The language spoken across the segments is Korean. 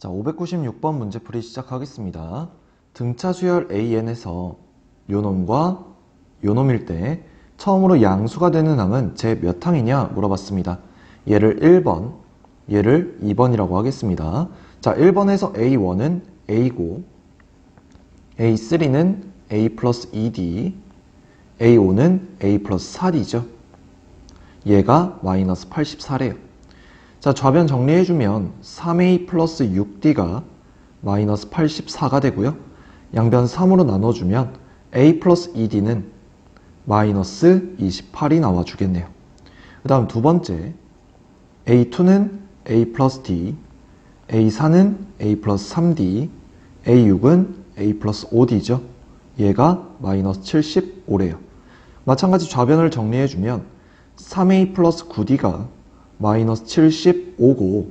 자, 596번 문제풀이 시작하겠습니다. 등차 수열 AN에서 요놈과 요놈일 때 처음으로 양수가 되는 항은 제 몇 항이냐 물어봤습니다. 얘를 1번, 얘를 2번이라고 하겠습니다. 자, 1번에서 A1은 A고 A3는 A 플러스 2D, A5는 A 플러스 4D죠. 얘가 마이너스 84래요. 자, 좌변 정리해주면 3A 플러스 6D가 마이너스 84가 되고요. 양변 3으로 나눠주면 A 플러스 2D는 마이너스 28이 나와주겠네요. 그 다음 두 번째, A2는 A 플러스 D, A4는 A 플러스 3D, A6은 A 플러스 5D죠. 얘가 마이너스 75래요. 마찬가지 좌변을 정리해주면 3A 플러스 9D가 마이너스 75고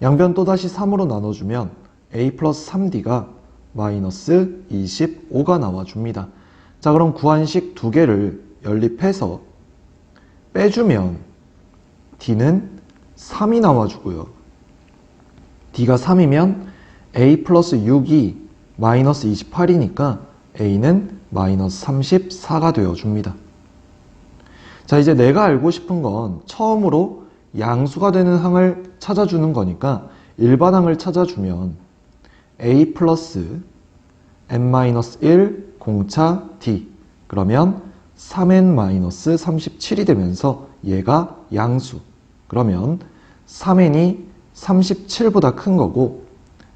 양변 또다시 3으로 나눠주면 A 플러스 3D가 마이너스 25가 나와줍니다. 자 그럼 구한식 두 개를 연립해서 빼주면 D는 3이 나와주고요. D가 3이면 A 플러스 6이 마이너스 28이니까 A는 마이너스 34가 되어줍니다. 자, 이제 내가 알고 싶은 건 처음으로 양수가 되는 항을 찾아주는 거니까 일반 항을 찾아주면 A 플러스 n-1 공차 D 그러면 3n-37이 되면서 얘가 양수 그러면 3n이 37보다 큰 거고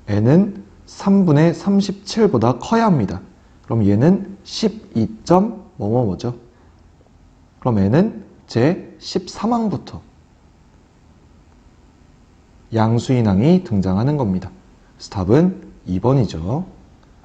n은 3분의 37보다 커야 합니다. 그럼 얘는 12. 뭐뭐뭐죠? 그럼 n은 제 13항부터 양수인항이 등장하는 겁니다. 스탑은 2번이죠.